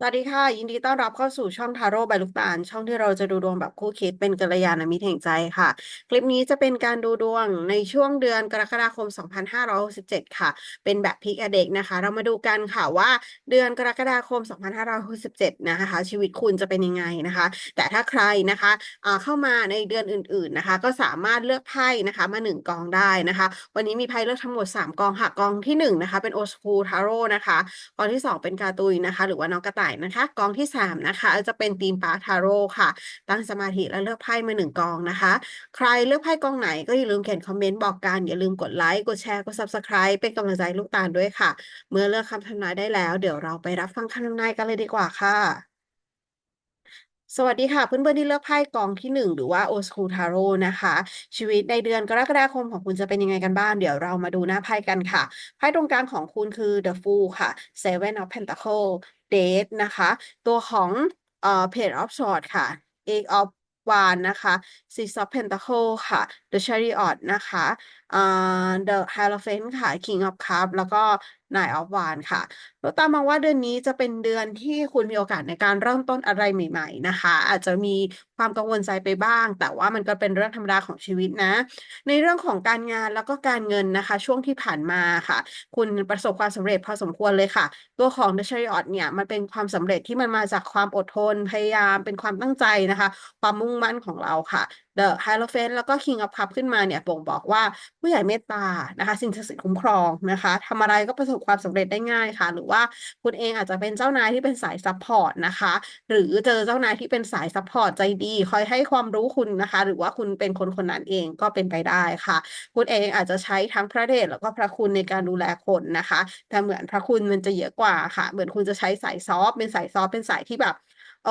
สวัสดีค่ะ ยินดีต้อนรับเข้าสู่ช่องทาโร่ใบลูกตาล ช่องที่เราจะดูดวงแบบคู่คิดเป็นกัลยาณมิตรแห่งใจค่ะ คลิปนี้จะเป็นการดูดวงในช่วงเดือนกรกฎาคม 2567 ค่ะ เป็นแบบพิกอเด็กนะคะ เรามาดูกันค่ะว่าเดือนกรกฎาคม 2567 นะคะ ชีวิตคุณจะเป็นยังไงนะคะ แต่ถ้าใครนะคะเข้ามาในเดือนอื่น ๆนะคะ ก็สามารถเลือกไพ่นะคะมา 1 กองได้นะคะ วันนี้มีไพ่เลือกทั้งหมด 3 กองค่ะกองที่1นะคะเป็นโอสคูทาโร่นะคะกองที่ 2 เป็นกาตุยนะคะ หรือว่าน้องกระต่ายนะคะ กองที่ 3 นะคะ จะเป็นทีมปาร์ทาโร่ค่ะ ตั้งสมาธิแล้วเลือกไพ่มาหนึ่งกองนะคะ ใครเลือกไพ่กองไหนก็อย่าลืมเขียนคอมเมนต์บอกกัน อย่าลืมกดไลค์ กดแชร์ กด subscribe เป็นกำลังใจลูกตาลด้วยค่ะ เมื่อเลือกคำทำนายได้แล้ว เดี๋ยวเราไปรับฟังคำทำนายกันเลยดีกว่าค่ะ สวัสดีค่ะ เพื่อนๆที่เลือกไพ่กองที่หนึ่งหรือว่าโอสคูทาโร่นะคะ ชีวิตในเดือนกรกฎาคมของคุณจะเป็นยังไงกันบ้าง เดี๋ยวเรามาดูหน้าไพ่กันค่ะ ไพ่ตรงกลางของคุณคือ The Fool ค่ะ Seven of Pentacles Date นะคะ ตัวของเอ่อ Page of Swords ค่ะ Eight of Wands นะคะ Six of Pentacles ค่ะ The Chariot นะคะเอ่า The Hierophant ค่ะ King of Cups แล้วก็ Nine of Wands ค่ะแล้วตามมองว่าเดือนนี้จะเป็นเดือนที่คุณมีโอกาสในการเริ่มต้นอะไรใหม่ ๆ นะคะ อาจจะมีความกังวลใจไปบ้าง แต่ว่ามันก็เป็นเรื่องธรรมดาของชีวิตนะ ในเรื่องของการงานแล้วก็การเงินนะคะ ช่วงที่ผ่านมาค่ะ คุณประสบความสำเร็จพอสมควรเลยค่ะ ตัวของ The Chariot เนี่ยมันเป็นความสำเร็จที่มันมาจากความอดทนพยายามเป็นความตั้งใจนะคะ ความมุ่งมั่นของเราค่ะ The Hierophant แล้วก็ King of Cups ขึ้นมาเนี่ยบ่งบอกว่าผู้ใหญ่เมตตานะคะ สิ่งศักดิ์สิทธิ์คุ้มครองนะคะทำอะไรก็ประสบความสำเร็จได้ง่ายค่ะ หรือว่าคุณเองอาจจะเป็นเจ้านายที่เป็นสายซัพพอร์ตนะคะ หรือเจอเจ้านายที่เป็นสายซัพพอร์ตใจดี คอยให้ความรู้คุณนะคะ หรือว่าคุณเป็นคนคนนั้นเองก็เป็นไปได้ค่ะ คุณเองอาจจะใช้ทั้งพระเดชแล้วก็พระคุณในการดูแลคนนะคะ แต่เหมือนพระคุณมันจะเยอะกว่าค่ะ เหมือนคุณจะใช้สายซอฟเป็นสายซอฟเป็นสายที่แบบเอ่อ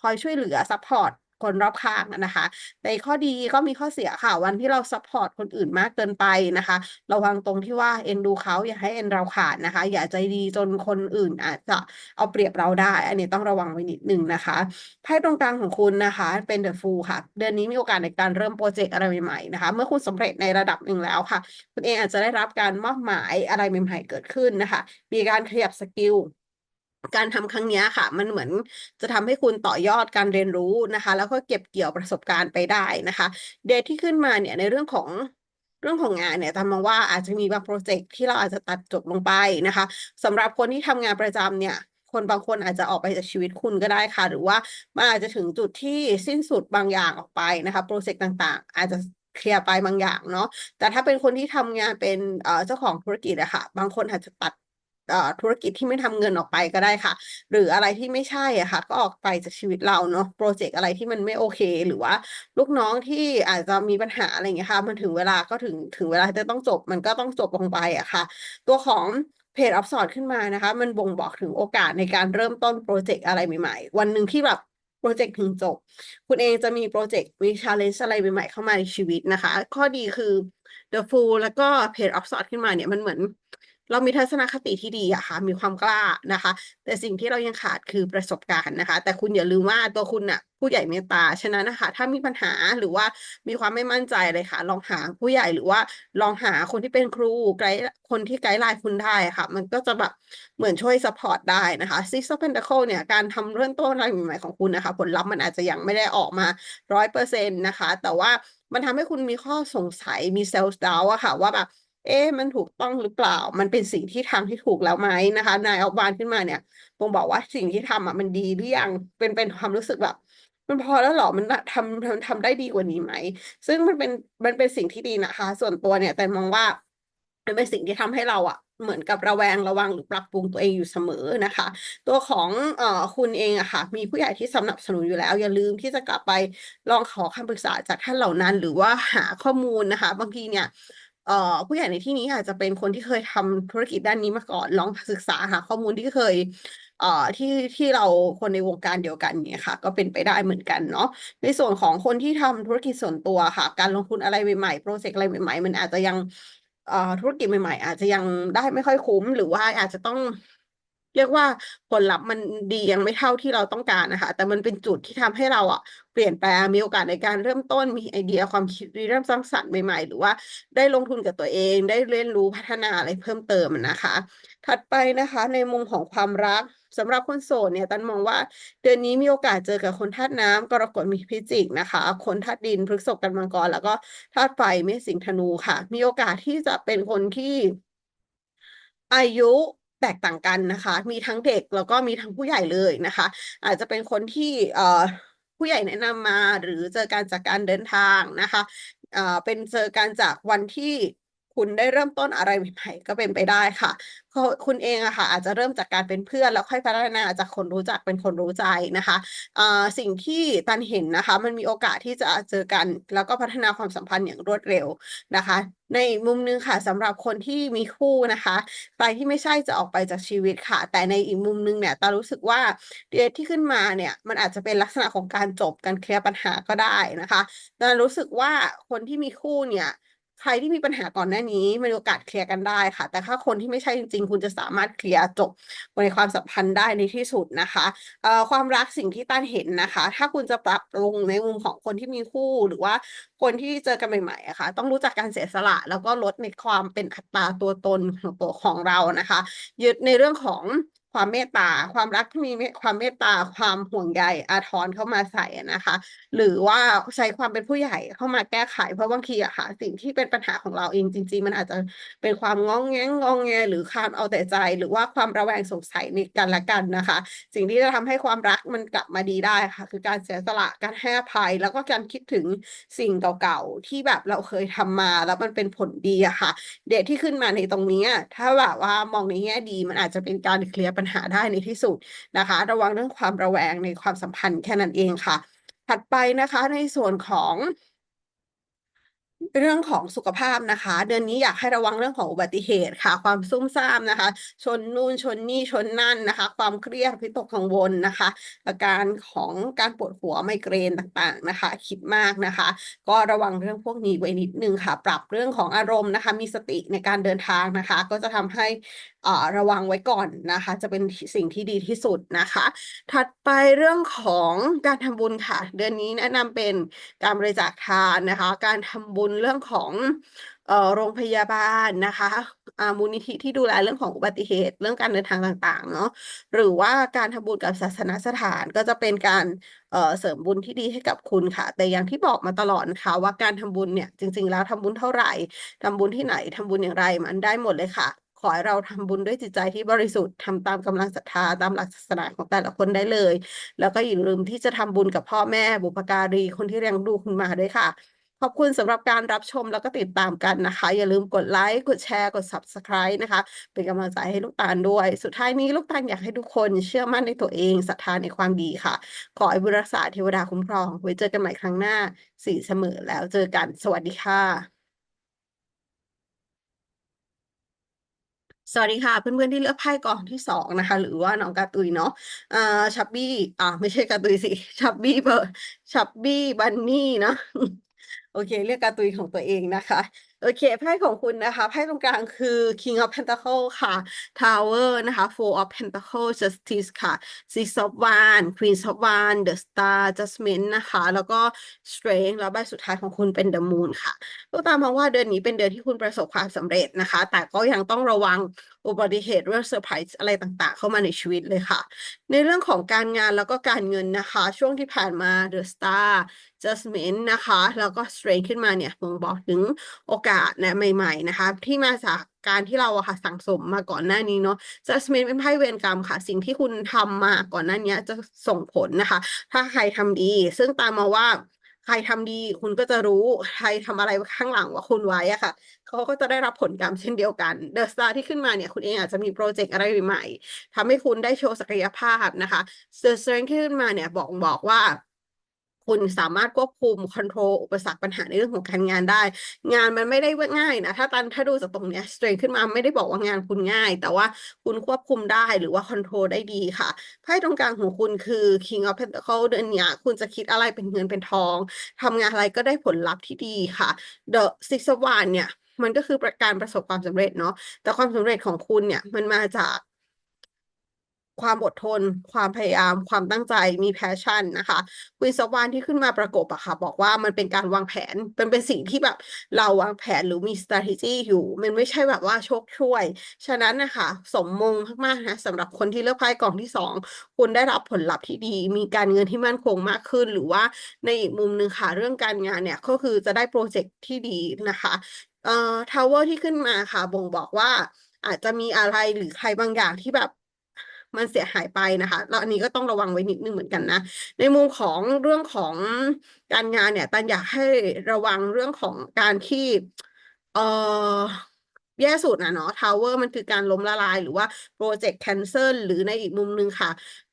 คอยช่วยเหลือซัพพอร์ต คนรอบข้างนะคะในข้อดีก็มีข้อเสียค่ะ วันที่เราซัพพอร์ตคนอื่นมากเกินไปนะคะ ระวังตรงที่ว่าเอ็นดูเขาอย่าให้เอ็นเราขาดนะคะ อย่าใจดีจนคนอื่นอาจจะเอาเปรียบเราได้ อันนี้ต้องระวังไว้นิดนึงนะคะไพ่ตรงกลางของคุณนะคะ เป็นเดอะฟูลค่ะ เดือนนี้มีโอกาสในการเริ่มโปรเจกต์อะไรใหม่ๆนะคะ เมื่อคุณสำเร็จในระดับหนึ่งแล้วค่ะ คุณเองอาจจะได้รับการมอบหมายอะไรใหม่ๆเกิดขึ้นนะคะ มีการขยับสกิล การทำครั้งนี้ค่ะ มันเหมือนจะทำให้คุณต่อยอดการเรียนรู้นะคะ แล้วก็เก็บเกี่ยวประสบการณ์ไปได้นะคะ เดทที่ขึ้นมาเนี่ยในเรื่องของเรื่องของงานเนี่ยตามมองว่าอาจจะมีบางโปรเจกต์ที่เราอาจจะตัดจบลงไปนะคะสำหรับคนที่ทำงานประจำเนี่ยคนบางคนอาจจะออกไปจากชีวิตคุณก็ได้ค่ะ หรือว่ามันอาจจะถึงจุดที่สิ้นสุดบางอย่างออกไปนะคะโปรเจกต์ต่างๆ อาจจะเคลียร์ไปบางอย่างเนาะแต่ถ้าเป็นคนที่ทำงานเป็นเจ้าของธุรกิจอะค่ะ บางคนอาจจะตัด ธุรกิจที่ไม่ทำเงินออกไปก็ได้ค่ะ หรืออะไรที่ไม่ใช่อะค่ะ ก็ออกไปจากชีวิตเราเนาะโปรเจกต์อะไรที่มันไม่โอเค หรือว่าลูกน้องที่อาจจะมีปัญหาอะไรอย่างเงี้ยค่ะ มันถึงเวลาก็ถึงถึงเวลาจะต้องจบ มันก็ต้องจบลงไปอะค่ะ ตัวของเพจอัพสอดขึ้นมานะคะ มันบ่งบอกถึงโอกาสในการเริ่มต้นโปรเจกต์อะไรใหม่ๆ วันหนึ่งที่แบบโปรเจกต์ถึงจบ คุณเองจะมีโปรเจกต์มีชาเลนจ์อะไรใหม่ๆเข้ามาในชีวิตนะคะ ข้อดีคือ The Fool แล้วก็เพจอัพสอดขึ้นมาเนี่ยมันเหมือน เรามีทัศนคติที่ดีอะค่ะ มีความกล้านะคะ แต่สิ่งที่เรายังขาดคือประสบการณ์นะคะ แต่คุณอย่าลืมว่าตัวคุณน่ะผู้ใหญ่เมตตา ฉะนั้นนะคะ ถ้ามีปัญหาหรือว่ามีความไม่มั่นใจเลยค่ะ ลองหาผู้ใหญ่หรือว่าลองหาคนที่เป็นครูไกด์คนที่ไกด์ไลน์คุณได้ค่ะ มันก็จะแบบเหมือนช่วยสปอร์ตได้นะคะ Six of Pentacles เนี่ย การทำเริ่มต้นอะไรใหม่ๆของคุณนะคะ ผลลัพธ์มันอาจจะยังไม่ได้ออกมาร้อยเปอร์เซ็นต์นะคะ แต่ว่ามันทำให้คุณมีข้อสงสัยมีเซลล์ดาวอะค่ะ ว่าแบบ เอ๊ะมันถูกต้องหรือเปล่า มันเป็นสิ่งที่ทำที่ถูกแล้วไหมนะคะ นายออกบานขึ้นมาเนี่ยผมบอกว่าสิ่งที่ทำอะมันดีหรือยังเป็นเป็นความรู้สึกแบบมันพอแล้วหรอ มันทำทำทำได้ดีกว่านี้ไหม ซึ่งมันเป็นมันเป็นสิ่งที่ดีนะคะ ส่วนตัวเนี่ย แต่มองว่ามันเป็นสิ่งที่ทำให้เราอะเหมือนกับระแวงระวังหรือปรับปรุงตัวเองอยู่เสมอนะคะ ตัวของเอ่อคุณเองอะค่ะ มีผู้ใหญ่ที่สนับสนุนอยู่แล้ว อย่าลืมที่จะกลับไปลองขอคำปรึกษาจากท่านเหล่านั้น หรือว่าหาข้อมูลนะคะ บางทีเนี่ย เอ่อผู้ใหญ่ในที่นี้อาจจะเป็นคนที่เคยทำธุรกิจด้านนี้มาก่อนลองศึกษาหาข้อมูลที่เคยเอ่อที่ที่เราคนในวงการเดียวกันเนี่ยค่ะ ก็เป็นไปได้เหมือนกันเนาะในส่วนของคนที่ทำธุรกิจส่วนตัวค่ะ การลงทุนอะไรใหม่ๆโปรเจกต์อะไรใหม่ ๆ มันอาจจะยังเอ่อธุรกิจใหม่ ๆ อาจจะยังได้ไม่ค่อยคุ้ม หรือว่าอาจจะต้อง เรียกว่าผลลัพธ์มันดียังไม่เท่าที่เราต้องการนะคะ แต่มันเป็นจุดที่ทำให้เราอะเปลี่ยนแปลงมีโอกาสในการเริ่มต้นมีไอเดียความคิดเริ่มสร้างสรรค์ใหม่ๆ หรือว่าได้ลงทุนกับตัวเอง ได้เรียนรู้พัฒนาอะไรเพิ่มเติมนะคะ ถัดไปนะคะ ในมุมของความรักสำหรับคนโสดเนี่ยตันมองว่า เดือนนี้มีโอกาสเจอกับคนธาตุน้ำกรกฎมีพิจิกนะคะ คนธาตุดินพฤกษภกันมังกร แล้วก็ธาตุไฟเมษสิงธนูค่ะ มีโอกาสที่จะเป็นคนที่อายุ แตกต่างกันนะคะ มีทั้งเด็กแล้วก็มีทั้งผู้ใหญ่เลยนะคะ อาจจะเป็นคนที่เอ่อผู้ใหญ่แนะนำมาหรือเจอการจากการเดินทางนะคะเอ่อเป็นเจอการจากวันที่ คุณได้เริ่มต้นอะไรใหม่ๆก็เป็นไปได้ค่ะเพราะคุณเองอะค่ะอาจจะเริ่มจากการเป็นเพื่อนแล้วค่อยพัฒนาจากคนรู้จักเป็นคนรู้ใจนะคะสิ่งที่ตันเห็นนะคะ มันมีโอกาสที่จะเจอกัน แล้วก็พัฒนาความสัมพันธ์อย่างรวดเร็วนะคะ ในมุมนึงค่ะสำหรับคนที่มีคู่นะคะใครที่ไม่ใช่จะออกไปจากชีวิตค่ะ แต่ในอีกมุมนึงเนี่ยตารู้สึกว่าเดทที่ขึ้นมาเนี่ยมันอาจจะเป็นลักษณะของการจบการเคลียร์ปัญหาก็ได้นะคะตารู้สึกว่าคนที่มีคู่เนี่ย ใครที่มีปัญหาก่อนหน้านี้มีโอกาสเคลียร์กันได้ค่ะ แต่ถ้าคนที่ไม่ใช่จริง ๆ คุณจะสามารถเคลียร์จบในความสัมพันธ์ได้ในที่สุดนะคะเอ่อความรักสิ่งที่ต้านเห็นนะคะ ถ้าคุณจะปรับปรุงในมุมของคนที่มีคู่หรือว่าคนที่เจอกันใหม่ๆอะค่ะต้องรู้จักการเสียสละ แล้วก็ลดในความเป็นอัตราตัวตนของตัวของเรานะคะ ยึดในเรื่องของ ความเมตตา ความรักที่มีความเมตตาความห่วงใยอาทรเข้ามาใส่นะคะ หรือว่าใช้ความเป็นผู้ใหญ่เข้ามาแก้ไข เพราะบางทีอะค่ะ สิ่งที่เป็นปัญหาของเราเองจริง ๆ มันอาจจะเป็นความงองแงงงองแงหรือความเอาแต่ใจ หรือว่าความระแวงสงสัยในกันและกันนะคะ สิ่งที่จะทำให้ความรักมันกลับมาดีได้ค่ะ คือการเสียสละการให้อภัย แล้วก็การคิดถึงสิ่งเก่าๆที่แบบเราเคยทำมาแล้วมันเป็นผลดีอะค่ะ เดทที่ขึ้นมาในตรงนี้ถ้าแบบว่ามองในแง่ดีมันอาจจะเป็นการเคลียร์ปัญหาได้ในที่สุดนะคะ ระวังเรื่องความระแวงในความสัมพันธ์แค่นั้นเองค่ะ ถัดไปนะคะในส่วนของ เรื่องของสุขภาพนะคะ เดือนนี้อยากให้ระวังเรื่องของอุบัติเหตุค่ะ ความซุ่มซ่ามนะคะ ชนนู่นชนนี่ชนนั่นนะคะ ความเครียดวิตกกังวลนะคะ อาการของการปวดหัวไมเกรนต่างๆนะคะ คิดมากนะคะ ก็ระวังเรื่องพวกนี้ไว้นิดนึงค่ะ ปรับเรื่องของอารมณ์นะคะ มีสติในการเดินทางนะคะ ก็จะทำให้ระวังไว้ก่อนนะคะ จะเป็นสิ่งที่ดีที่สุดนะคะ ถัดไปเรื่องของการทำบุญค่ะ เดือนนี้แนะนำเป็นการบริจาคทานนะคะ การทำบุญเรื่องของออโรงพยาบาลนะคะมูลนิธิที่ดูแลเรื่องของอุบัติเหตุ เรื่องการเดินทางต่างๆเนาะหรือว่าการทำบุญกับศาสนสถานก็จะเป็นการเเสริมบุญที่ดีให้กับคุณค่ะ แต่อย่างที่บอกมาตลอดนะคะว่าการทำบุญเนี่ยจริง ๆ แล้วทำบุญเท่าไหร่ทำบุญที่ไหนทำบุญอย่างไรมันได้หมดเลยค่ะขอให้เราทำบุญด้วยจิตใจที่บริสุทธิ์ทำตามกำลังศรัทธาตามหลักศาสนาของแต่ละคนได้เลย แล้วก็อย่าลืมที่จะทำบุญกับพ่อแม่บุพการีคนที่เลี้ยงดูคุณมาด้วยค่ะ ขอบคุณสำหรับการรับชมแล้วก็ติดตามกันนะคะ อย่าลืมกดไลค์กดแชร์กด Subscribe นะคะ เป็นกำลังใจให้ลูกตาลด้วย สุดท้ายนี้ลูกตาลอยากให้ทุกคนเชื่อมั่นในตัวเองศรัทธาในความดีค่ะ ขอให้บุญรักษาเทวดาคุ้มครองไว้เจอกันใหม่ครั้งหน้าสี่เสมอแล้วเจอกันสวัสดีค่ะ สวัสดีค่ะ เพื่อนๆที่เลือกไพ่กองที่สองนะคะ หรือว่าน้องกาตุยเนาะอ่าชับบี้อ่าไม่ใช่กาตุยสิชับบี้เบอร์ชับบี้บันนี่เนาะ โอเคเรียกการ์ตุยของตัวเองนะคะ โอเค ไพ่ของคุณนะคะ ไพ่ตรงกลางคือ King of Pentacle ค่ะ Tower นะคะ Four of Pentacle Justice ค่ะ Six of Wands Queen of Wands The Star Judgment นะคะ แล้วก็ Strength แล้วใบสุดท้ายของคุณเป็น The Moon ค่ะ ตัวตามมองว่าเดือนนี้เป็นเดือนที่คุณประสบความสำเร็จนะคะ แต่ก็ยังต้องระวัง อุบัติเหตุเรื่องเซอร์ไพรส์อะไรต่างๆ เข้ามาในชีวิตเลยค่ะ ในเรื่องของการงานแล้วก็การเงินนะคะ ช่วงที่ผ่านมา The Star Judgment นะคะ แล้วก็ Strength ขึ้นมาเนี่ยบ่งบอกถึงโอกาสนะใหม่ ๆ นะคะ ที่มาจากการที่เราอะค่ะสั่งสมมาก่อนหน้านี้เนาะ Judgment เป็นไพ่เวรกรรมค่ะ สิ่งที่คุณทำมาก่อนหน้านี้จะส่งผลนะคะ ถ้าใครทำดี ซึ่งตามมาว่า ใครทำดีคุณก็จะรู้ใครทำอะไรข้างหลังว่าคุณไว้อะค่ะเขาก็จะได้รับผลกรรมเช่นเดียวกันเดอะสตาร์ที่ขึ้นมาเนี่ยคุณเองอาจจะมีโปรเจกต์อะไรใหม่ๆทำให้คุณได้โชว์ศักยภาพนะคะเดอะสเซรนที่ขึ้นมาเนี่ยบอกบอกว่า คุณสามารถควบคุมคอนโทรลอุปสรรคปัญหาในเรื่องของการงานได้ งานมันไม่ได้ง่ายนะ ถ้าตันถ้าดูจากตรงเนี้ยสเตรนขึ้นมาไม่ได้บอกว่างานคุณง่าย แต่ว่าคุณควบคุมได้หรือว่าคอนโทรลได้ดีค่ะไพ่ตรงกลางของคุณคือ King of Pentacles เดือนนี้คุณจะคิดอะไรเป็นเงินเป็นทองทำงานอะไรก็ได้ผลลัพธ์ที่ดีค่ะ The Six of Wands เนี่ยมันก็คือการประสบความสำเร็จเนาะแต่ความสำเร็จของคุณเนี่ยมันมาจาก ความอดทน ความพยายาม ความตั้งใจมี passion นะคะ Queen of Wands ที่ขึ้นมาประกบอะค่ะบอกว่ามันเป็นการวางแผนมันเป็นสิ่งที่แบบเราวางแผนหรือมี strategy อยู่ มันไม่ใช่แบบว่าโชคช่วย ฉะนั้นนะคะสมมงมากๆนะสำหรับคนที่เลือกไพ่กล่องที่2คุณได้รับผลลัพธ์ที่ดี มีการเงินที่มั่นคงมากขึ้น หรือว่าในอีกมุมหนึ่งค่ะเรื่องการงานเนี่ยก็คือจะได้พรเจกต์ที่ดีนะคะเอ่อ Tower ที่ขึ้นมาค่ะบ่งบอกว่าอาจจะมีอะไรหรือใครบางอย่างที่แบบ มันเสียหายไปนะคะแล้วอันนี้ก็ต้องระวังไว้นิดนึงเหมือนกันนะ ในมุมของเรื่องของการงานเนี่ยตันอยากให้ระวังเรื่องของการที่เอ่อแย่สุดอะเนาะ Tower มันคือการล้มละลายหรือว่าพรเจกต์แคนเซิลหรือในอีกมุมหนึ่งค่ะ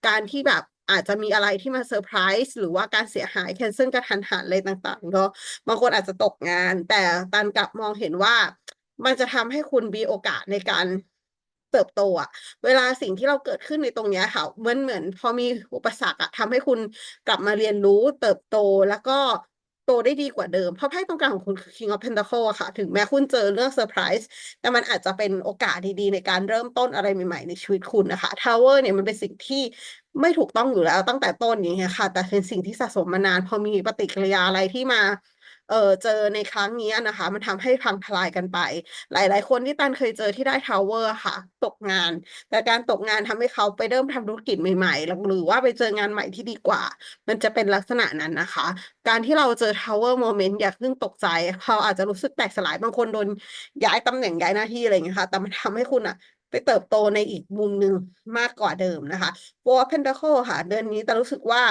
การที่แบบอาจจะมีอะไรที่มาเซอร์ไพรส์หรือว่าการเสียหายแคนเซิลกระทันหันอะไรต่างๆเนาะบางคนอาจจะตกงาน แต่ตันกลับมองเห็นว่ามันจะทำให้คุณมีโอกาสในการ เติบโตอะเวลาสิ่งที่เราเกิดขึ้นในตรงเนี้ยค่ะมันเหมือนพอมีอุปสรรคอะทำให้คุณกลับมาเรียนรู้เติบโตแล้วก็โตได้ดีกว่าเดิม เพราะไพ่ตรงกลางของคุณคือ King of Pentacle อะค่ะ ถึงแม้คุณเจอเรื่องเซอร์ไพรส์แต่มันอาจจะเป็นโอกาสดีๆ ในการเริ่มต้นอะไรใหม่ๆ ในชีวิตคุณนะคะ Tower เนี่ยมันเป็นสิ่งที่ไม่ถูกต้องอยู่แล้วตั้งแต่ต้นอย่างเงี้ยค่ะ แต่เป็นสิ่งที่สะสมมานาน พอมีปฏิกิริยาอะไรที่มา เออเจอในครั้งนี้นะคะ มันทำให้พังทลายกันไป หลาย ๆ คนที่ตันเคยเจอที่ได้ Tower อะค่ะ ตกงาน แต่การตกงานทำให้เขาไปเริ่มทำธุรกิจใหม่ๆหรือว่าไปเจองานใหม่ที่ดีกว่า มันจะเป็นลักษณะนั้นนะคะ การที่เราเจอ Tower Moment อย่าเพิ่งตกใจ เขาอาจจะรู้สึกแตกสลายบางคนโดนย้ายตำแหน่งย้ายหน้าที่อะไรอย่างเงี้ยค่ะ แต่มันทำให้คุณน่ะไปเติบโตในอีกมุมหนึ่งมากกว่าเดิมนะคะ Four of Pentacle ค่ะ เดือนนี้ตันรู้สึกว่า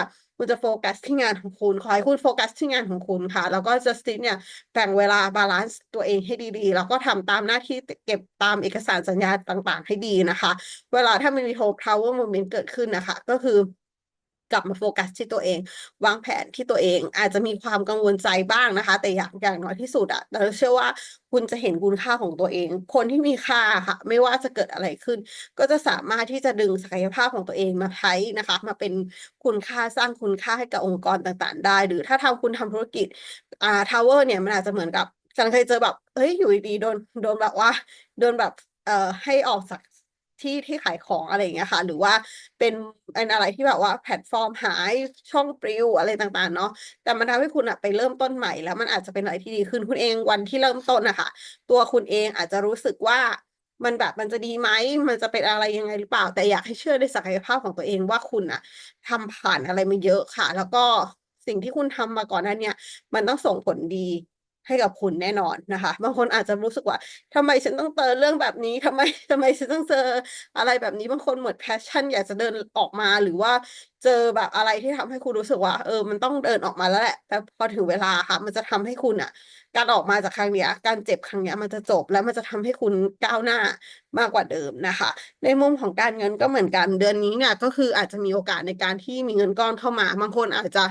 คุณจะโฟกัสที่งานของคุณ ขอให้คุณโฟกัสที่งานของคุณค่ะ แล้วก็ Justice เนี่ยแบ่งเวลาบาลานซ์ตัวเองให้ดีๆ แล้วก็ทำตามหน้าที่เก็บตามเอกสารสัญญาต่างๆ ให้ดีนะคะ เวลาถ้ามันมี Ho Tower Moment เกิดขึ้นนะคะ ก็คือ กลับมาโฟกัสที่ตัวเอง วางแผนที่ตัวเอง อาจจะมีความกังวลใจบ้างนะคะ แต่อย่างอย่างน้อยที่สุดอะเราเชื่อว่าคุณจะเห็นคุณค่าของตัวเอง คนที่มีค่าค่ะ ไม่ว่าจะเกิดอะไรขึ้น ก็จะสามารถที่จะดึงศักยภาพของตัวเองมาใช้นะคะ มาเป็นคุณค่าสร้างคุณค่าให้กับองค์กรต่างๆ ได้ หรือถ้าทำคุณทำธุรกิจอ่า Tower เนี่ยมันอาจจะเหมือนกับจันเคยเจอแบบเฮ้ยอยู่ดีๆโดนโดนแบบว่าโดนแบบเอ่อให้ออกจาก ที่ที่ขายของอะไรอย่างเงี้ยค่ะ หรือว่าเป็นเป็นอะไรที่แบบว่าแพลตฟอร์มหายช่องปลิวอะไรต่างๆ เนาะแต่มันทำให้คุณน่ะไปเริ่มต้นใหม่แล้วมันอาจจะเป็นอะไรที่ดีขึ้นคุณเองวันที่เริ่มต้นนะค่ะ ตัวคุณเองอาจจะรู้สึกว่ามันแบบมันจะดีไหม มันจะเป็นอะไรยังไงหรือเปล่า แต่อยากให้เชื่อในศักยภาพของตัวเองว่าคุณน่ะทำผ่านอะไรมาเยอะค่ะ แล้วก็สิ่งที่คุณทำมาก่อนหน้าเนี้ยมันต้องส่งผลดี ให้กับคุณแน่นอนนะคะ บางคนอาจจะรู้สึกว่าทำไมฉันต้องเจอเรื่องแบบนี้ทำไมทำไมฉันต้องเจออะไรแบบนี้บางคนหมดแพชชั่น อยากจะเดินออกมาหรือว่าเจอแบบอะไรที่ทำให้คุณรู้สึกว่า เออ มันต้องเดินออกมาแล้วแหละ แต่พอถึงเวลาค่ะ มันจะทำให้คุณอะ การออกมาจากครั้งเนี้ย การเจ็บครั้งเนี้ย มันจะจบแล้วมันจะทำให้คุณก้าวหน้ามากกว่าเดิมนะคะ ในมุมของการเงินก็เหมือนกันเดือนนี้เนี่ยก็คืออาจจะมีโอกาสในการที่มีเงินก้อนเข้ามา บางคนอาจจะ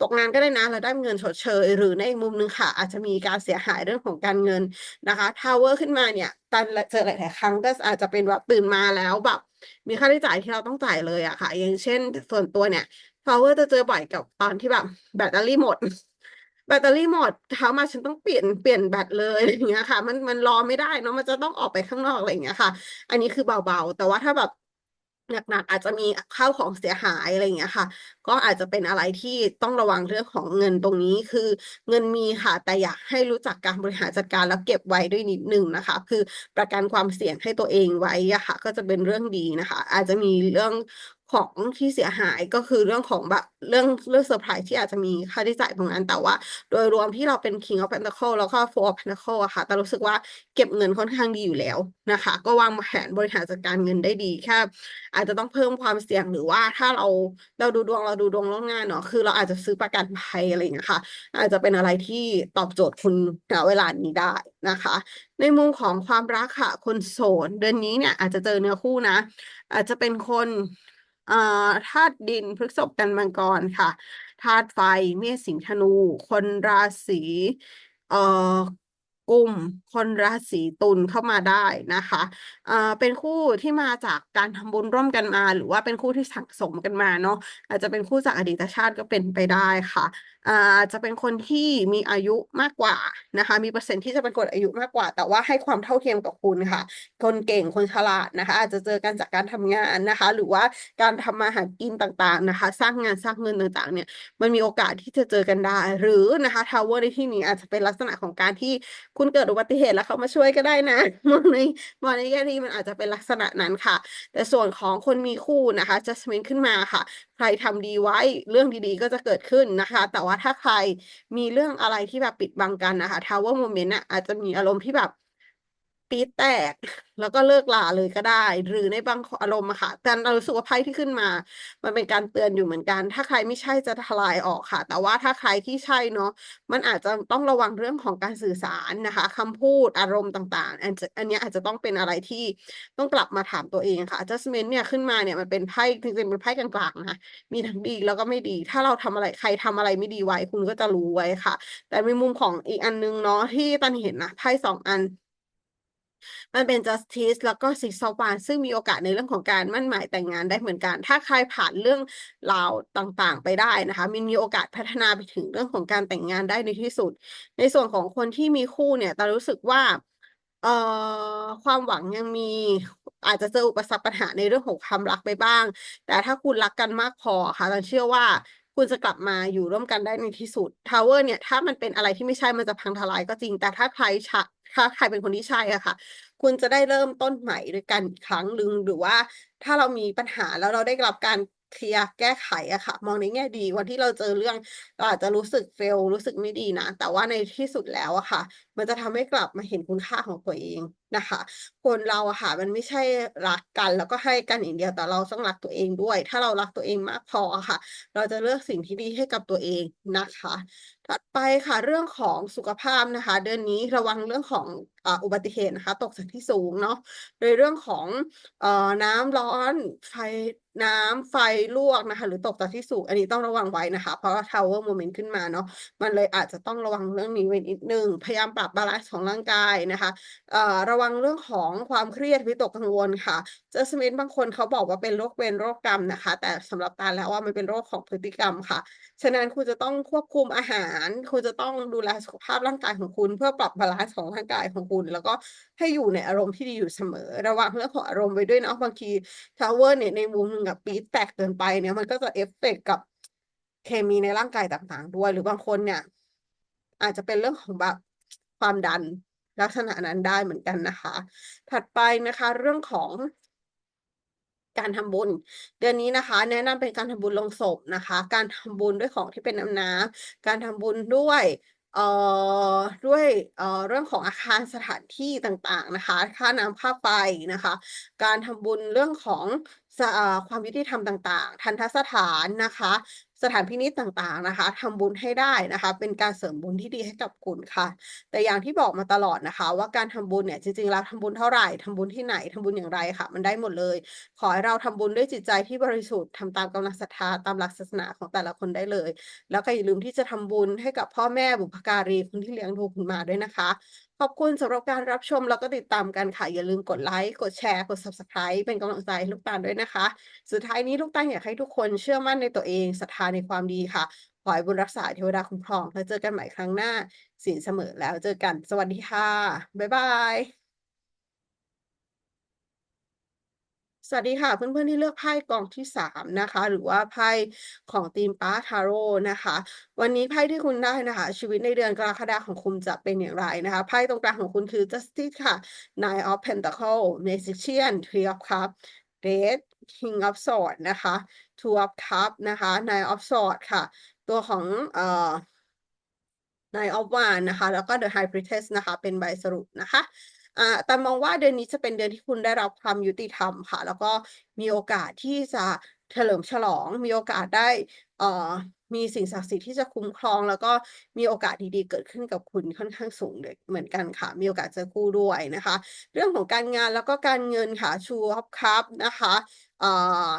ตกงานก็ได้นะแล้วได้เงินชดเชย หรือในมุมหนึ่งค่ะ อาจจะมีการเสียหายเรื่องของการเงินนะคะ Tower ขึ้นมาเนี่ยตันเจอหลายๆครั้งก็อาจจะเป็นแบบตื่นมาแล้วแบบมีค่าใช้จ่ายที่เราต้องจ่ายเลยอะค่ะ อย่างเช่นส่วนตัวเนี่ย Tower จะเจอบ่อยกับตอนที่แบบแบตเตอรี่หมด แบตเตอรี่หมดเช้ามาฉันต้องเปลี่ยนเปลี่ยนแบตเลยอะไรอย่างเงี้ยค่ะ มันมันรอไม่ได้เนาะมันจะต้องออกไปข้างนอกอะไรอย่างเงี้ยค่ะ อันนี้คือเบาๆ แต่ว่าถ้าแบบหนักๆอาจจะมีข้าวของเสียหายอะไรอย่างเงี้ยค่ะ ก็อาจจะเป็นอะไรที่ต้องระวังเรื่องของเงินตรงนี้คือเงินมีค่ะ แต่อยากให้รู้จักการบริหารจัดการแล้วเก็บไว้ด้วยนิดนึงนะคะ คือประกันความเสี่ยงให้ตัวเองไว้อะค่ะ ก็จะเป็นเรื่องดีนะคะ อาจจะมีเรื่อง ของที่เสียหายก็คือเรื่องของแบบเรื่องเรื่องเซอร์ไพรส์ที่อาจจะมีค่าใช้จ่ายตรงนั้น แต่ว่าโดยรวมที่เราเป็น King of Pentacle แล้วก็ Four of Pentacle อะค่ะ แตันรู้สึกว่าเก็บเงินค่อนข้างดีอยู่แล้วนะคะ ก็วางแผนบริหารจัดการเงินได้ดีแค่อาจจะต้องเพิ่มความเสี่ยงหรือว่าถ้าเราเราดูดวงเราดูดวงล่วงหน้าเนาะคือเราอาจจะซื้อประกันภัยอะไรอย่างเงี้ยค่ะอาจจะเป็นอะไรที่ตอบโจทย์คุณณเวลานี้ได้นะคะ ในมุมของความรักค่ะคนโสดเดือนนี้เนี่ยอาจจะเจอเนื้อคู่นะ อาจจะเป็นคน ธาตุดินพฤกษบกันมังกรค่ะธาตุไฟเมษสิงห์ธนู คนราศีเอ่อ กุมคนราศีตุลเข้ามาได้นะคะเอ่าเป็นคู่ที่มาจากการทำบุญร่วมกันมา หรือว่าเป็นคู่ที่สั่งสมกันมาเนาะอาจจะเป็นคู่จากอดีตชาติก็เป็นไปได้ค่ะอ่าอจจะเป็นคนที่มีอายุมากกว่านะคะ มีเปอร์เซ็นต์ที่จะเป็นคนอายุมากกว่า แต่ว่าให้ความเท่าเทียมกับคุณค่ะ คนเก่งคนฉลาดนะคะ อาจจะเจอกันจากการทำงานนะคะ หรือว่าการทำมาหากินต่างๆนะคะ สร้างงานสร้างเงินต่างๆ เนี่ย มันมีโอกาสที่จะเจอกันได้ หรือนะคะทาวเวอร์ในที่นี้อาจจะเป็นลักษณะของการที่คุณเกิดอุบัติเหตุแล้วเขามาช่วยก็ได้นะมองในมองในแง่ดีมันอาจจะเป็นลักษณะนั้นค่ะ แต่ส่วนของคนมีคู่นะคะจะสมินขึ้นมาค่ะ ใครทำดีไว้เรื่องดีๆ ก็จะเกิดขึ้นนะคะ แต่ว่าถ้าใครมีเรื่องอะไรที่แบบปิดบังกันนะคะทาวเวอร์โมเมน่ะอาจจะมีอารมณ์ที่แบบ ปี๊ดแตก แล้วก็เลิกลาเลยก็ได้ หรือในบางอารมณ์อะค่ะแต่เรารู้สึกว่าไพ่ที่ขึ้นมา มันเป็นการเตือนอยู่เหมือนกัน ถ้าใครไม่ใช่จะทลายออกค่ะ แต่ว่าถ้าใครที่ใช่เนาะมันอาจจะต้องระวังเรื่องของการสื่อสารนะคะคำพูดอารมณ์ต่างๆ อันอันนี้อาจจะต้องเป็นอะไรที่ต้องกลับมาถามตัวเองค่ะ adjustment เนี่ยขึ้นมาเนี่ยมันเป็นไพ่จริงๆเป็นไพ่กลางๆนะคะมีทั้งดีแล้วก็ไม่ดี ถ้าเราทำอะไรใครทำอะไรไม่ดีไว้คุณก็จะรู้ไว้ค่ะ แต่ในมุมของอีกอันนึงเนาะที่ตันเห็นนะไพ่สองอัน มันเป็น justice แล้วก็ six of wands ซึ่งมีโอกาสในเรื่องของการมั่นหมายแต่งงานได้เหมือนกัน ถ้าใครผ่านเรื่องราวต่างๆ ไปได้นะคะมันมีโอกาสพัฒนาไปถึงเรื่องของการแต่งงานได้ในที่สุด ในส่วนของคนที่มีคู่เนี่ยตารู้สึกว่าเอ่อความหวังยังมีอาจจะเจออุปสรรคปัญหาในเรื่องของความรักไปบ้าง แต่ถ้าคุณรักกันมากพอค่ะตันเชื่อว่า คุณจะกลับมาอยู่ร่วมกันได้ในที่สุดทาวเวอร์เนี่ยถ้ามันเป็นอะไรที่ไม่ใช่มันจะพังทลายก็จริง แต่ถ้าใครชะถ้าใครเป็นคนที่ใช่อะค่ะ คุณจะได้เริ่มต้นใหม่ด้วยกันอีกครั้งหนึ่งหรือว่าถ้าเรามีปัญหาแล้วเราได้รับการ เคลียร์แก้ไขอะค่ะ มองในแง่ดีวันที่เราเจอเรื่องเราอาจจะรู้สึกเฟลรู้สึกไม่ดีนะ แต่ว่าในที่สุดแล้วอะค่ะ มันจะทำให้กลับมาเห็นคุณค่าของตัวเองนะคะ คนเราอะค่ะมันไม่ใช่รักกันแล้วก็ให้กันอย่างเดียวแต่เราต้องรักตัวเองด้วย ถ้าเรารักตัวเองมากพออะค่ะ เราจะเลือกสิ่งที่ดีให้กับตัวเองนะคะ ถัดไปค่ะเรื่องของสุขภาพนะคะ เดือนนี้ระวังเรื่องของอุบัติเหตุนะคะตกจากที่สูงเนาะโดยเรื่องของอน้ำร้อนไฟน้ำไฟลวกนะคะ หรือตกจากที่สูงอันนี้ต้องระวังไว้นะคะ เพราะว่า Tower Moment ขึ้นมาเนาะมันเลยอาจจะต้องระวังเรื่องนี้ไว้นิดนึง พยายามปรับบาลานซ์ของร่างกายนะคะระวังเรื่องของความเครียดวิตกกังวลค่ะเจัสมินบางคนเขาบอกว่าเป็นโรคเวรโรคกรรมนะคะ แต่สำหรับตาแล้วว่ามันเป็นโรคของพฤติกรรมค่ะฉะนั้นคุณจะต้องควบคุมอาหาร คุณจะต้องดูแลสุขภาพร่างกายของคุณ เพื่อปรับบาลานซ์ของร่างกายของคุณแล้วก็ให้อยู่ในอารมณ์ที่ดีอยู่เสมอ ระวังเรื่องของอารมณ์ไว้ด้วยเนาะบางทีทาวเวอร์เนี่ยในมุมหนึ่งกับปี๊ดแตกเกินไปเนี่ยมันก็จะเอฟเฟกต์กับเคมีในร่างกายต่างๆ ด้วย หรือบางคนเนี่ย อาจจะเป็นเรื่องของแบบความดันลักษณะนั้นได้เหมือนกันนะคะ ถัดไปนะคะ เรื่องของการทำบุญ เดือนนี้นะคะ แนะนำเป็นการทำบุญลงศพนะคะ การทำบุญด้วยของที่เป็นน้ำน้ำการทำบุญด้วย เอ่อด้วยเอ่อเรื่องของอาคารสถานที่ต่างๆนะคะ ค่าน้ำค่าไฟนะคะ การทำบุญเรื่องของสเอ่อความยุติธรรมต่างๆ ทันทสถานนะคะ สถานพินิจต่างๆนะคะทำบุญให้ได้นะคะ เป็นการเสริมบุญที่ดีให้กับคุณค่ะ แต่อย่างที่บอกมาตลอดนะคะ ว่าการทำบุญเนี่ยจริงๆแล้วทำบุญเท่าไหร่ทำบุญที่ไหนทำบุญอย่างไรค่ะ มันได้หมดเลย ขอให้เราทำบุญด้วยจิตใจที่บริสุทธิ์ทำตามกำลังศรัทธาตามหลักศาสนาของแต่ละคนได้เลย แล้วก็อย่าลืมที่จะทำบุญให้กับพ่อแม่บุพการีคนที่เลี้ยงดูคุณมาด้วยนะคะ ขอบคุณสำหรับการรับชมแล้วก็ติดตามกันค่ะ อย่าลืมกดไลค์กดแชร์ กด Subscribe เป็นกำลังใจให้ลูกตาลด้วยนะคะ สุดท้ายนี้ลูกตาลอยากให้ทุกคนเชื่อมั่นในตัวเองศรัทธาในความดีค่ะ ขอให้บุญรักษาเทวดาคุ้มครองแล้วเจอกันใหม่ครั้งหน้าสินเสมอแล้วเจอกันสวัสดีค่ะ บ๊ายบาย สวัสดีค่ะ เพื่อนๆที่เลือกไพ่กองที่สามนะคะ หรือว่าไพ่ของทีมป้าทาโร่นะคะ วันนี้ไพ่ที่คุณได้นะคะ ชีวิตในเดือนกรกฎาคมของคุณจะเป็นอย่างไรนะคะไพ่ตรงกลางของคุณคือ Justice ค่ะ Nine of Pentacles Magician Three of Cups Red King of Swords นะคะ Two of Cups นะคะ Nine of Swords ค่ะ ตัวของเอ่อ Nine of Wands นะคะ แล้วก็ The High Priestess นะคะ เป็นใบสรุปนะคะ อ่าแต่มองว่าเดือนนี้จะเป็นเดือนที่คุณได้รับความยุติธรรมค่ะ แล้วก็มีโอกาสที่จะเฉลิมฉลอง มีโอกาสได้เอ่อมีสิ่งศักดิ์สิทธิ์ที่จะคุ้มครอง แล้วก็มีโอกาสดีๆเกิดขึ้นกับคุณค่อนข้างสูงเลยเหมือนกันค่ะ มีโอกาสเจอคู่ด้วยนะคะ เรื่องของการงานแล้วก็การเงินค่ะ Two of Cups นะคะเอ่อ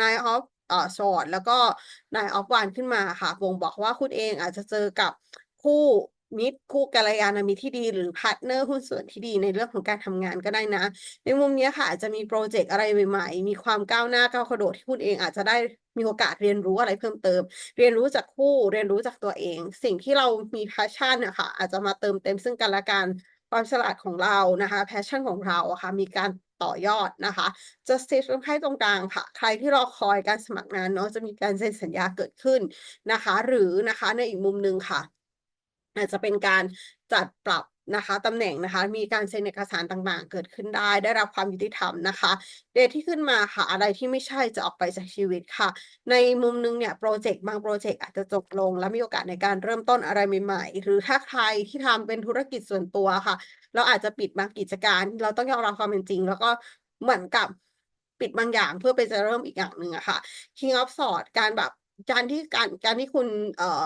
Nine of เอ่อ Swords แล้วก็ Nine of Wands ขึ้นมาค่ะบ่งบอกว่าคุณเองอาจจะเจอกับคู่ มิตรคู่กัลยาณมิตรที่ดี หรือพาร์ทเนอร์หุ้นส่วนที่ดีในเรื่องของการทำงานก็ได้นะ ในมุมเนี้ยค่ะอาจจะมีโปรเจกต์อะไรใหม่ๆ มีความก้าวหน้าก้าวกระโดดที่คุณเองอาจจะได้มีโอกาสเรียนรู้อะไรเพิ่มเติม เรียนรู้จากคู่เรียนรู้จากตัวเอง สิ่งที่เรามี passion อะค่ะอาจจะมาเติมเต็มซึ่งกันและกันความฉลาดของเรานะคะ passion ของเราอะค่ะมีการต่อยอดนะคะ justice เป็นไพ่ตรงกลางค่ะ ใครที่รอคอยการสมัครงานเนาะจะมีการเซ็นสัญญาเกิดขึ้นนะคะ หรือนะคะในอีกมุมหนึ่งค่ะ อาจจะเป็นการจัดปรับนะคะตำแหน่งนะคะมีการเซ็นเอกสารต่างๆ เกิดขึ้นได้ ได้รับความยุติธรรมนะคะ เดทที่ขึ้นมาค่ะ อะไรที่ไม่ใช่จะออกไปจากชีวิตค่ะ ในมุมหนึ่งเนี่ยพรเจกต์บางพรเจกต์อาจจะจบลง และมีโอกาสในการเริ่มต้นอะไรใหม่ๆ หรือถ้าใครที่ทำเป็นธุรกิจส่วนตัวค่ะ เราอาจจะปิดบางกิจการ เราต้องยอมรับความเป็นจริง แล้วก็เหมือนกับปิดบางอย่างเพื่อไปจะเริ่มอีกอย่างหนึ่งอะค่ะ King of Swords การแบบการที่การการที่คุณเอ่อ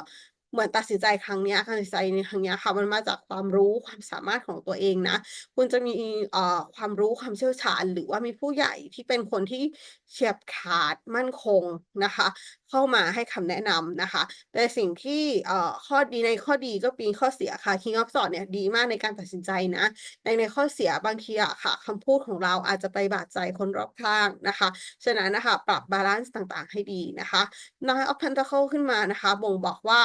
เหมือนตัดสินใจครั้งนี้การตัดสินใจในครั้งนี้ค่ะมันมาจากความรู้ความสามารถของตัวเองนะ คุณจะมีเอ่อความรู้ความเชี่ยวชาญ หรือว่ามีผู้ใหญ่ที่เป็นคนที่เฉียบขาดมั่นคงนะคะ เข้ามาให้คำแนะนำนะคะ แต่สิ่งที่เอ่อข้อดีในข้อดีก็มีข้อเสียค่ะ King of Swords เนี่ยดีมากในการตัดสินใจนะแต่ในข้อเสียบางทีอะค่ะคำพูดของเราอาจจะไปบาดใจคนรอบข้างนะคะ ฉะนั้นนะคะปรับบาลันซ์ต่างๆ ให้ดีนะคะ Nine of Pentacles ขึ้นมานะคะ บ่งบอกว่า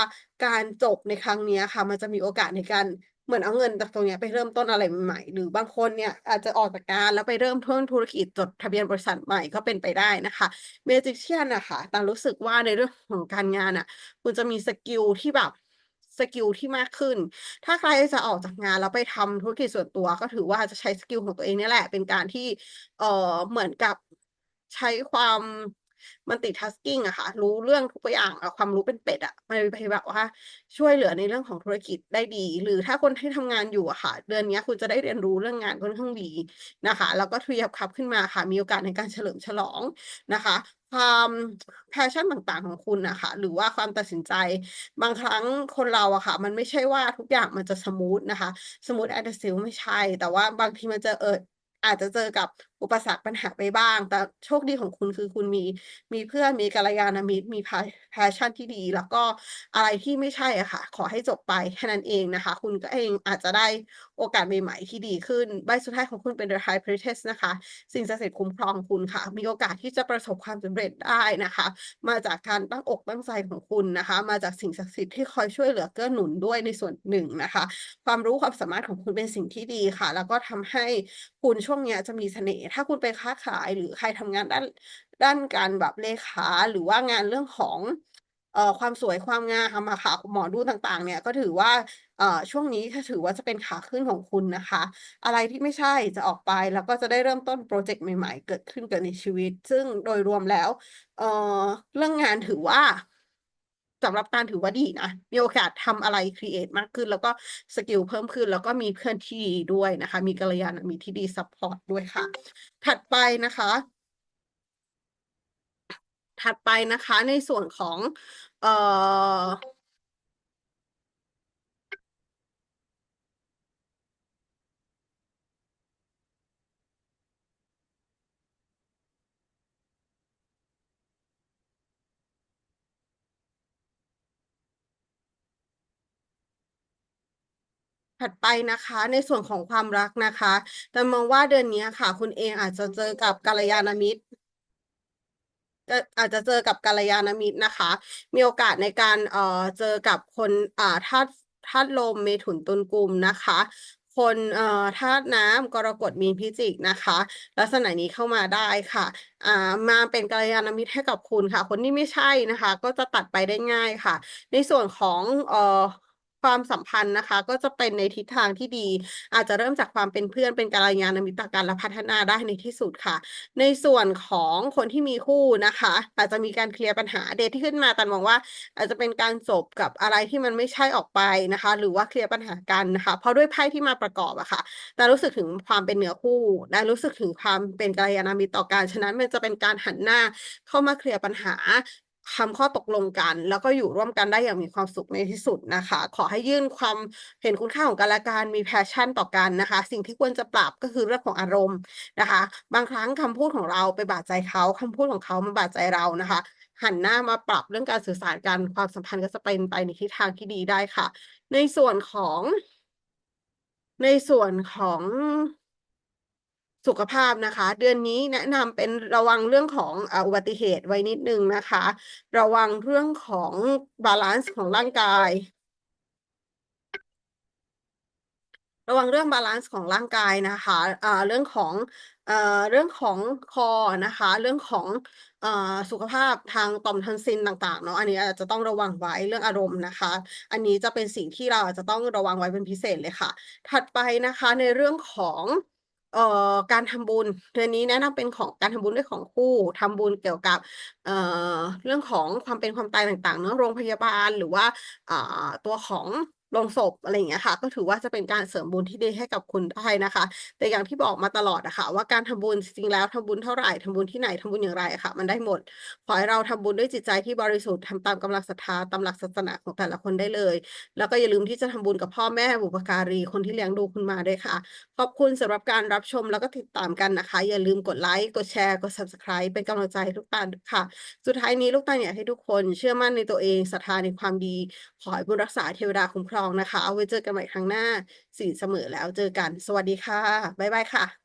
การจบในครั้งนี้ค่ะ มันจะมีโอกาสในการ เหมือนเอาเงินจากตรงเนี้ยไปเริ่มต้นอะไรใหม่ หรือบางคนเนี่ย อาจจะออกจากงานแล้วไปเริ่มต้นธุรกิจจดทะเบียนบริษัทใหม่ก็เป็นไปได้นะคะ Magician อะค่ะแต่รู้สึกว่าในเรื่องของการงานน่ะ คุณจะมีสกิลที่แบบสกิลที่มากขึ้น ถ้าใครจะออกจากงานแล้วไปทำธุรกิจส่วนตัว ก็ถือว่าจะใช้สกิลของตัวเองนี่แหละ เป็นการที่ เอ่อ เหมือนกับใช้ความ multitasking อะค่ะ รู้เรื่องทุกอย่างอะความรู้เป็นเป็ดอะไปไปแบบว่าช่วยเหลือในเรื่องของธุรกิจได้ดี หรือถ้าคนที่ทำงานอยู่อะค่ะ เดือนนี้คุณจะได้เรียนรู้เรื่องงานค่อนข้างดีนะคะ แล้วก็ Three of Cups ขึ้นมาค่ะ มีโอกาสในการเฉลิมฉลองนะคะความ passion ต่างๆของคุณนะคะหรือว่าความตัดสินใจบางครั้งคนเราอะค่ะ มันไม่ใช่ว่าทุกอย่างมันจะสมูทนะคะ smooth as the silk ไม่ใช่ แต่ว่าบางทีมันจะเอออาจจะเจอกับ อุปสรรคปัญหาไปบ้าง แต่โชคดีของคุณคือคุณมีมีเพื่อนมีกัลยาณมิตรมี pa passion ที่ดี แล้วก็อะไรที่ไม่ใช่อะค่ะ ขอให้จบไปแค่นั้นเองนะคะ คุณก็เองอาจจะได้โอกาสใหม่ๆที่ดีขึ้น ใบสุดท้ายของคุณเป็น The High Priestess นะคะ สิ่งศักดิ์สิทธิ์คุ้มครองคุณค่ะ มีโอกาสที่จะประสบความสำเร็จได้นะคะ มาจากการตั้งอกตั้งใจของคุณนะคะ มาจากสิ่งศักดิ์สิทธิ์ที่คอยช่วยเหลือเกื้อหนุนด้วยในส่วนหนึ่งนะคะ ความรู้ความสามารถของคุณเป็นสิ่งที่ดีค่ะ แล้วก็ทำให้คุณช่วงเนี้ยจะมีเสน่ห์ถ้าคุณไปค้าขายหรือใครทำงานด้านด้านการแบบเลขาหรือว่างานเรื่องของเอ่อความสวยความงามอะค่ะหมอดูต่างๆ เนี่ยก็ถือว่าเอ่อช่วงนี้ถือว่าจะเป็นขาขึ้นของคุณนะคะ อะไรที่ไม่ใช่จะออกไปแล้วก็จะได้เริ่มต้นพรเจกต์ใหม่ ๆ เกิดขึ้นกับในชีวิต ซึ่งโดยรวมแล้วเอ่อเรื่องงานถือว่า สำหรับการถือว่าดีนะ มีโอกาสทำอะไรครีเอทมากขึ้น แล้วก็สกิลเพิ่มขึ้น แล้วก็มีเพื่อนที่ดีด้วยนะคะ มีกัลยาณมิตรที่ดีซัพพอร์ตด้วยค่ะ ถัดไปนะคะ ถัดไปนะคะในส่วนของ เอ่อ ถัดไปนะคะในส่วนของความรักนะคะแต่มองว่าเดือนนี้ค่ะ คุณเองอาจจะเจอกับกัลยาณมิตรก็อาจจะเจอกับกัลยาณมิตรนะคะ มีโอกาสในการเอ่อเจอกับคนอ่าธาตุธาตุลมเมถุนตุลกุมนะคะ คนเอ่อธาตุน้ำกรกฎมีนพิจิกนะคะ ลักษณะนี้เข้ามาได้ค่ะอ่ามาเป็นกัลยาณมิตรให้กับคุณค่ะ คนที่ไม่ใช่นะคะ ก็จะตัดไปได้ง่ายค่ะ ในส่วนของเอ่อ ความสัมพันธ์นะคะ ก็จะเป็นในทิศทางที่ดี อาจจะเริ่มจากความเป็นเพื่อนเป็นกัลยาณมิตรต่อกันและพัฒนาได้ในที่สุดค่ะ ในส่วนของคนที่มีคู่นะคะ อาจจะมีการเคลียร์ปัญหาเดตที่ขึ้นมาตันมองว่า อาจจะเป็นการจบกับอะไรที่มันไม่ใช่ออกไปนะคะ หรือว่าเคลียร์ปัญหากันนะคะ เพราะด้วยไพ่ที่มาประกอบอะค่ะแต่รู้สึกถึงความเป็นเนื้อคู่และรู้สึกถึงความเป็นกัลยาณมิตรต่อกันฉะนั้นมันจะเป็นการหันหน้าเข้ามาเคลียร์ปัญหา ทำข้อตกลงกัน แล้วก็อยู่ร่วมกันได้อย่างมีความสุขในที่สุดนะคะ ขอให้ยื่นความเห็นคุณค่าของกันและกันมี passion ต่อกันนะคะ สิ่งที่ควรจะปรับก็คือเรื่องของอารมณ์นะคะ บางครั้งคำพูดของเราไปบาดใจเขาคำพูดของเขามาบาดใจเรานะคะ หันหน้ามาปรับเรื่องการสื่อสารกันความสัมพันธ์ก็จะเป็นไปในทิศทางที่ดีได้ค่ะ ในส่วนของ ในส่วนของ สุขภาพนะคะ เดือนนี้แนะนำเป็นระวังเรื่องของอุบัติเหตุไว้นิดนึงนะคะ ระวังเรื่องของบาลันซ์ของร่างกาย ระวังเรื่องบาลันซ์ของร่างกายนะคะอ่าเรื่องของเรื่องของคอนะคะ เรื่องของอสุขภาพทางต่อมทอนซิลต่างๆเนาะอันนี้อาจจะต้องระวังไว้เรื่องอารมณ์นะคะ อันนี้จะเป็นสิ่งที่เราอาจจะต้องระวังไว้เป็นพิเศษเลยค่ะ ถัดไปนะคะในเรื่องของ เอ่อการทำบุญเดือนนี้แนะนำเป็นของการทำบุญด้วยของคู่ทำบุญเกี่ยวกับเอ่อเรื่องของความเป็นความตายต่างๆเนาะโรงพยาบาลหรือว่าอ่าตัวของ โรงศพอะไรอย่างเงี้ยค่ะ ก็ถือว่าจะเป็นการเสริมบุญที่ดีให้กับคุณได้นะคะ แต่อย่างที่บอกมาตลอดอะค่ะว่าการทำบุญจริงๆแล้วทำบุญเท่าไหร่ทำบุญที่ไหนทำบุญอย่างไรอะค่ะ มันได้หมด ขอให้เราทำบุญด้วยจิตใจที่บริสุทธิ์ทำตามกำลังศรัทธาตามหลักศาสนาของแต่ละคนได้เลย แล้วก็อย่าลืมที่จะทำบุญกับพ่อแม่บุพการีคนที่เลี้ยงดูคุณมาด้วยค่ะ ขอบคุณสำหรับการรับชมแล้วก็ติดตามกันนะคะ อย่าลืมกดไลค์กดแชร์กด subscribe เป็นกำลังใจให้ลูกตาลค่ะ สุดท้ายนี้ลูกตาลอยากให้ทุกคน เชื่อมั่นในตัวเองศรัทธาในความดี ขอให้บุญรักษาเทวดาคุ้มครองนะคะ เอาไว้เจอกันใหม่ครั้งหน้าสินเสมอแล้วเจอกัน สวัสดีค่ะ บ๊ายบายค่ะ